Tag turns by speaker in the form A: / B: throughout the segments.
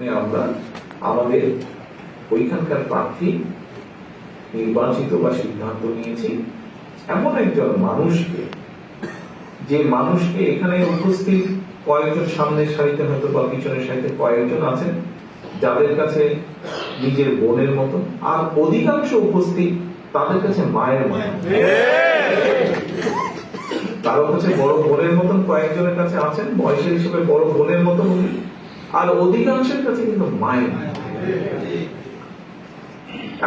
A: মানে আমরা আমাদের ওইখানকার প্রার্থী নির্বাচিত বা সিদ্ধান্ত নিয়েছি। এমন একজন মানুষকে, যে মানুষকে এখানে উপস্থিত কয়েকজন সামনের সারিতে হয়তো বা পিছনের সারিতে কয়েকজন আছেন, যাদের কাছে নিজের বোনের মতো, আর অধিকাংশ উপস্থিত তাদের কাছে মায়ের মতো। কারও কাছে বড় বোনের মতন কয়েকজনের কাছে আছেন, বয়সের হিসেবে বড় বোনের উনি। আর অধিকাংশের কাছে কিন্তু মায়ের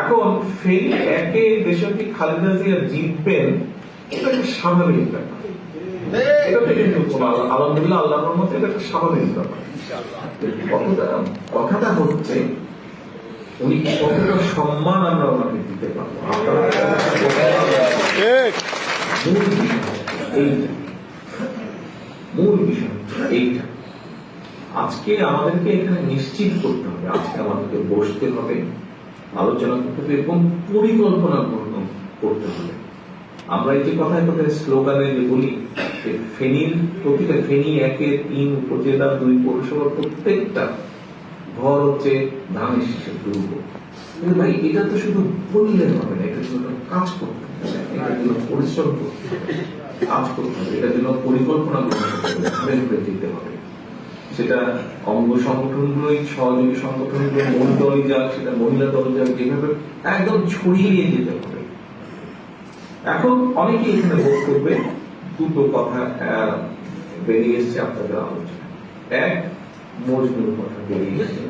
A: এখন ফেরি একে দেশটি খালেদা জিয়া জিতবেন এটা একটা স্বাভাবিক ব্যাপার। কিন্তু আলহামদুলিল্লাহ আল্লাহর এটা একটা স্বাভাবিক ব্যাপার। কথাটা কথাটা হচ্ছে উনি কতটা সম্মান আমরা ওনাকে দিতে পারব? মূল বিষয় এইটা মূল বিষয় হচ্ছে এইটা আজকে আমাদেরকে এখানে নিশ্চিত করতে হবে। আজকে আমাদেরকে বসতে হবে আলোচনা করতে হবে এবং পরিকল্পনা গ্রহণ করতে হবে। আমরা এই যে কথায় কথায় স্লোগানে যে বলি, যে ফেনীর প্রতিটা ফেনী একের তিন উপজেলা, দুই পৌরসভা, প্রত্যেকটা ঘর হচ্ছে ধানের শীষের দুর্গ। কিন্তু ভাই, এটা তো শুধু বললে হবে না এটার জন্য কাজ করতে হবে এটার জন্য পরিশ্রম করতে হবে কাজ করতে হবে এটার জন্য পরিকল্পনা গ্রহণ করতে হবে ঘুরে হবে। সেটা অঙ্গ সংগঠনগুলোই সহযোগী সংগঠনগুলো মূল দলই যাক সেটা মহিলা দল যাক যেভাবে একদম ছড়িয়ে নিয়ে যেতে হবে। এখন অনেকে এখানে ভোট করবে দুটো কথা বেরিয়ে এসছে আপনাদের আলোচনা এক, মজনুর কথা বেরিয়ে এসছে।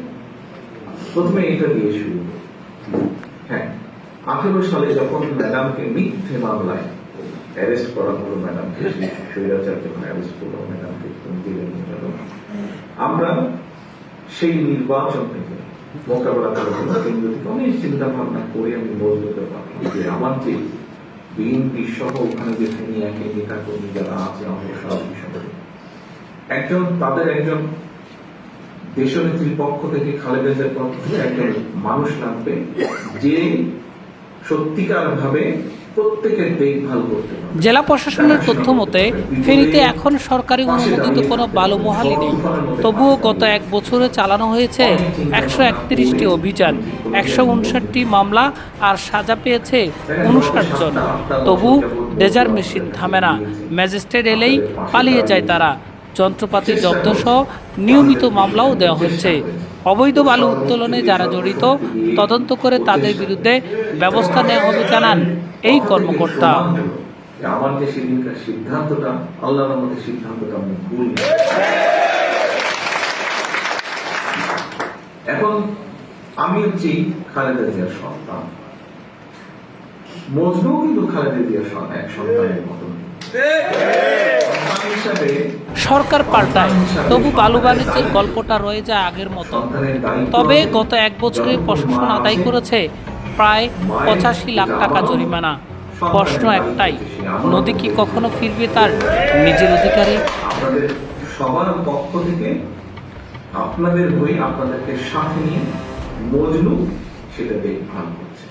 A: প্রথমে এটা দিয়ে শুরু হ্যাঁ আঠেরো সালে যখন ম্যাডামকে মিথ্যে মামলায় অ্যারেস্ট করা হলো ম্যাডামকে স্বৈরাচার যখন করল ম্যাডামকে দিলেন? আমরা সেই নির্বাচন থেকে মোকাবেলা করার জন্য কেন্দ্র থেকে অনেক চিন্তা ভাবনা করে আমি বলতে পারলাম যে আমার যে বিএনপি সহ ওখানে যে ফেনী একে নেতা কর্মী যারা আছে, আমাদের সব বিষয়ে একজন, তাদের একজন দেশনেত্রীর পক্ষ থেকে খালেদা জিয়ার পক্ষ থেকে একজন মানুষ লাগবে যে সত্যিকার ভাবে
B: জেলা প্রশাসনের তথ্য মতে ফেনীতে এখন সরকারি অনুমোদিত কোনো বালু মহালি নেই। তবুও গত এক বছরে চালানো হয়েছে একশো একত্রিশটি অভিযান একশো উনষাটটি মামলা আর সাজা পেয়েছে উনষাট জন তবু ডেজার মেশিন থামে না। ম্যাজিস্ট্রেট এলেই পালিয়ে যায় তারা। যন্ত্রপাতি জব্দ সহ নিয়মিত মামলাও দেওয়া হচ্ছে। অবৈধ বালু উত্তোলনে যারা জড়িত, তদন্ত করে তাদের বিরুদ্ধে ব্যবস্থা নেওয়া হবে জানান এই কর্মকর্তা।
A: এখন আমি হচ্ছি খালেদা জিয়ার সন্তান। মজনু কিন্তু খালেদা জিয়ার এক সন্তানের
B: সরকার পাল্টায়। তবু বালু বাণিজ্যের গল্পটা রয়ে যায় আগের মতো। তবে গত এক বছরে প্রশাসন আদায় করেছে প্রায় পঁচাশি লাখ টাকা জরিমানা। প্রশ্ন একটাই, নদী কি কখনো ফিরবে তার নিজের অধিকারে?
A: সবার পক্ষ থেকে আপনাদের হয়ে আপনাদেরকে সাথে নিয়ে মজনু সেটা দেখভাল করছে।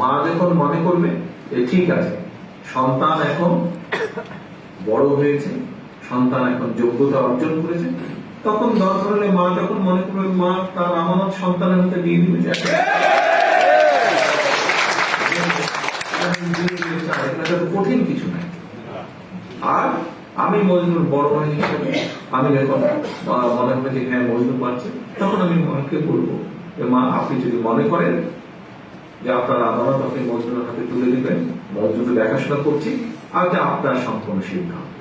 A: মা যখন মনে করবে ঠিক আছে সন্তান এখন বড় হয়েছে, সন্তান এখন যোগ্যতা অর্জন করেছে। তখন দরকার হলে মা যখন মনে করবে, মা তার আমানত সন্তানের হাতে দিয়ে দিবে কঠিন কিছু নাই আর আমি মজনুর বড় ভাই হিসেবে আমি যখন মনে হবে যে হ্যাঁ মজনু পাচ্ছে তখন আমি মাকে বলব যে, মা, আপনি যদি মনে করেন যে আপনার আমানত আপনি মজনুর হাতে তুলে দিবেন মজনু দেখাশোনা করছি, আর যে আপনার সম্পূর্ণ সিদ্ধান্ত।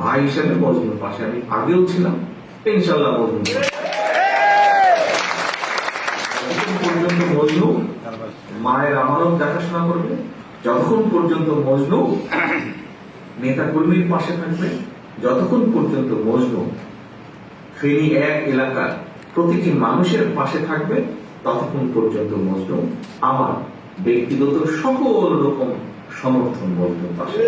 A: ভাই হিসেবে মজনুর পাশে আমি আগেও ছিলাম ইনশাল্লাহ যতক্ষণ পর্যন্ত মজনু মায়ের আমানত দেখাশোনা করবে, যতক্ষণ পর্যন্ত মজনু নেতা কর্মীর পাশে থাকবে, যতক্ষণ পর্যন্ত মজনু ফেনী এক এলাকার প্রতিটি মানুষের পাশে থাকবে ততক্ষণ পর্যন্ত মজনু আমার ব্যক্তিগত সকল রকম সমর্থন মজনুর পাশে।